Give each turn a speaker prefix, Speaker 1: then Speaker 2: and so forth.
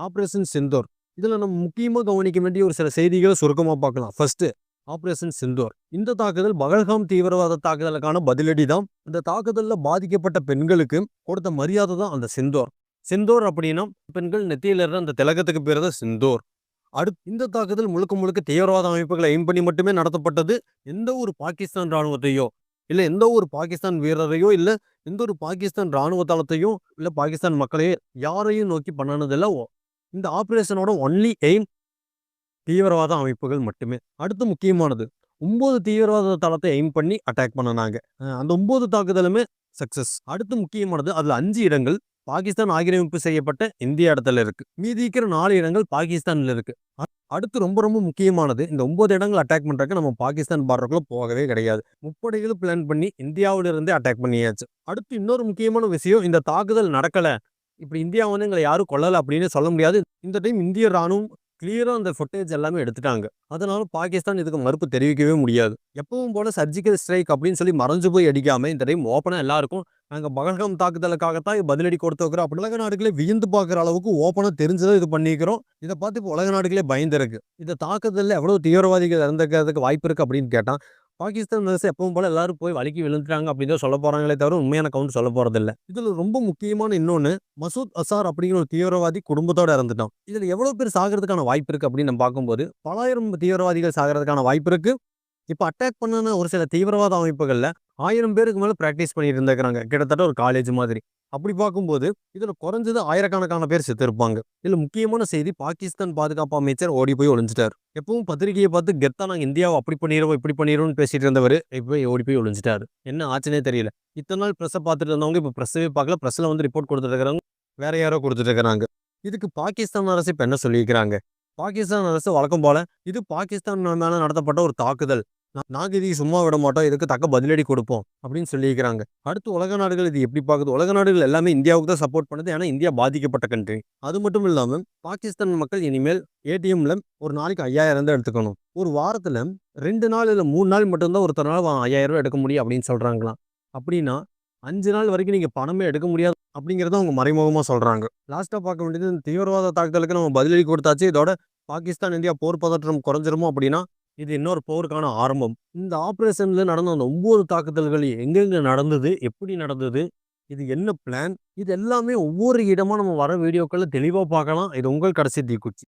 Speaker 1: Operation செந்தோர் இதில் நம்ம முக்கியமாக கவனிக்க வேண்டிய ஒரு சில செய்திகளை சுருக்கமாக பார்க்கலாம். ஃபர்ஸ்ட் ஆப்ரேஷன் செந்தோர் இந்த தாக்குதல் பகல்காம் தீவிரவாத தாக்குதலுக்கான பதிலடி தான். இந்த தாக்குதலில் பாதிக்கப்பட்ட பெண்களுக்கு கொடுத்த மரியாதை தான் அந்த செந்தோர் செந்தோர் அப்படின்னா பெண்கள் நெத்தியில் இருந்த அந்த திலகத்துக்கு பேர் தான் செந்தோர் அடுத்து இந்த தாக்குதல் முழுக்க முழுக்க தீவிரவாத அமைப்புகளை எய்ம் பண்ணி மட்டுமே நடத்தப்பட்டது எந்த ஒரு பாகிஸ்தான் ராணுவத்தையோ இல்லை எந்த ஒரு பாகிஸ்தான் வீரரையோ இல்லை எந்த ஒரு பாகிஸ்தான் ராணுவ தளத்தையும் இல்லை பாகிஸ்தான் மக்களையோ யாரையும் நோக்கி பண்ணனதில்லை. ஓ- இந்த ஆப்ரேஷனோட ஒன்லி எய்ம் தீவிரவாத அமைப்புகள் மட்டுமே. அடுத்து முக்கியமானது ஒம்பது தீவிரவாத தளத்தை எய்ம் பண்ணி அட்டாக் பண்ணனாங்க. அந்த ஒம்பது தாக்குதலுமே சக்சஸ் அடுத்து முக்கியமானது அதுல அஞ்சு இடங்கள் பாகிஸ்தான் ஆக்கிரமிப்பு செய்யப்பட்ட இந்திய இடத்துல இருக்கு. மீதி இருக்கிற நாலு இடங்கள் பாகிஸ்தான்ல இருக்கு. அடுத்து ரொம்ப ரொம்ப முக்கியமானது இந்த ஒன்பது இடங்கள் அட்டாக் பண்றதுக்கு நம்ம பாகிஸ்தான் பார்டருக்குள்ள போகவே கிடையாது. முப்படைகளும் பிளான் பண்ணி இந்தியாவிலிருந்தே அட்டாக் பண்ணியாச்சு. அடுத்து இன்னொரு முக்கியமான விஷயம் இந்த தாக்குதல் நடக்கல. இப்படி இந்தியா வந்து எங்களை யாரும் கொள்ளலை அப்படின்னு சொல்ல முடியாது. இந்த டைம் இந்திய ராணுவம் கிளியராக அந்த ஃபுட்டேஜ் எல்லாமே எடுத்துட்டாங்க. அதனால பாகிஸ்தான் இதுக்கு மறுப்பு தெரிவிக்கவே முடியாது. எப்பவும் போல சர்ஜிக்கல் ஸ்ட்ரைக் அப்படின்னு சொல்லி மறைஞ்சு போய் அடிக்காம இந்த டைம் ஓப்பனாக எல்லாருக்கும் நாங்கள் பகல்கம் தாக்குதலுக்காகத்தான் பதிலடி கொடுத்துருக்கிறோம் அப்படி உலக நாடுகளே வியந்து பார்க்குற அளவுக்கு ஓப்பனாக தெரிஞ்சதை இது பண்ணிக்கிறோம். இதை பார்த்து இப்போ உலக நாடுகளே பயந்துருக்கு இந்த தாக்குதலில் எவ்வளோ தீவிரவாதிகள் இறந்துக்கிறதுக்கு வாய்ப்பு இருக்குது அப்படின்னு கேட்டால் பாகிஸ்தான் அரசு எப்பவும் போல எல்லாரும் போய் வலிக்கு விழுந்துட்டாங்க அப்படின்னு தான் சொல்ல போறாங்களே தவிர உண்மையான கவுண்ட் சொல்ல போறதில்ல இதுல ரொம்ப முக்கியமான இன்னொன்னு மசூத் அசார் அப்படிங்கிற ஒரு தீவிரவாதி குடும்பத்தோட இறந்துட்டோம் இதுல எவ்வளவு பேர் சாகிறதுக்கான வாய்ப்பு இருக்கு அப்படின்னு நம்ம பார்க்கும்போது பலாயிரம் தீவிரவாதிகள் சாகிறதுக்கான வாய்ப்பு இருக்கு. இப்போ அட்டாக் பண்ணன ஒரு சில தீவிரவாத அமைப்புகள்ல ஆயிரம் பேருக்கு மேல பிராக்டிஸ் பண்ணிட்டு இருந்திருக்கிறாங்க. கிட்டத்தட்ட ஒரு காலேஜ் மாதிரி. அப்படி பார்க்கும்போது இதில் குறைஞ்சது ஆயிரக்கணக்கான பேர் செத்து இருப்பாங்க முக்கியமான செய்தி பாகிஸ்தான் பாதுகாப்பு அமைச்சர் ஓடி போய் ஒழிஞ்சிட்டார் எப்பவும் பத்திரிகையை பார்த்து கெத்தா நாங்கள் இந்தியாவை அப்படி பண்ணிடுவோம் இப்படி பண்ணிடுவோம்னு பேசிட்டு இருந்தவர் இப்போ ஓடி போய் ஒழிஞ்சிட்டார் என்ன ஆச்சுனே தெரியல. இத்தனை நாள் ப்ரெஸ்ஸை பார்த்துட்டு இருந்தவங்க இப்போ ப்ரெஸ்ஸவே பார்க்கல. ப்ரெஸ்ஸில் வந்து ரிப்போர்ட் கொடுத்துட்டு இருக்கிறாங்க வேற யாரோ கொடுத்துட்ருக்கிறாங்க இதுக்கு பாகிஸ்தான் அரசு இப்போ என்ன சொல்லியிருக்கிறாங்க? பாகிஸ்தான் அரசு வழக்கம் போல இது பாகிஸ்தான் மேலே நடத்தப்பட்ட ஒரு தாக்குதல். நாங்கள் இதை சும்மா விட மாட்டோம் இதுக்கு தக்க பதிலடி கொடுப்போம் அப்படின்னு சொல்லியிருக்கிறாங்க. அடுத்து உலக நாடுகள் இது எப்படி பார்க்குது? உலக நாடுகள் எல்லாமே இந்தியாவுக்கு தான் சப்போர்ட் பண்ணுது ஏன்னா இந்தியா பாதிக்கப்பட்ட கண்ட்ரி அது மட்டும் இல்லாமல் பாகிஸ்தான் மக்கள் இனிமேல் ஏடிஎம்ல ஒரு நாளைக்கு ஐயாயிரம் தான் எடுத்துக்கணும். ஒரு வாரத்துல ரெண்டு நாள் இல்லை மூணு நாள் மட்டும்தான் ஒருத்தனால ஐயாயிரம் ரூபாய் எடுக்க முடியும் அப்படின்னு சொல்றாங்களாம். அப்படின்னா அஞ்சு நாள் வரைக்கும் நீங்க பணமே எடுக்க முடியாது அப்படிங்கிறத அவங்க மறைமுகமாக சொல்கிறாங்க லாஸ்ட்டாக பார்க்க வேண்டியது இந்த தீவிரவாத தாக்குதலுக்கு நம்ம பதிலடி கொடுத்தாச்சு. இதோட பாகிஸ்தான் இந்தியா போர் பதற்றம் குறைஞ்சிருமோ அப்படின்னா இது இன்னொரு போருக்கான ஆரம்பம். இந்த ஆப்ரேஷன்ல நடந்த அந்த ஒவ்வொரு தாக்குதல்கள் எங்கெங்க நடந்தது எப்படி நடந்தது இது என்ன பிளான் இது எல்லாமே ஒவ்வொரு இடமா நம்ம வர வீடியோக்களில் தெளிவாக பார்க்கலாம். இது உங்கள் கடைசி தீக்குச்சி.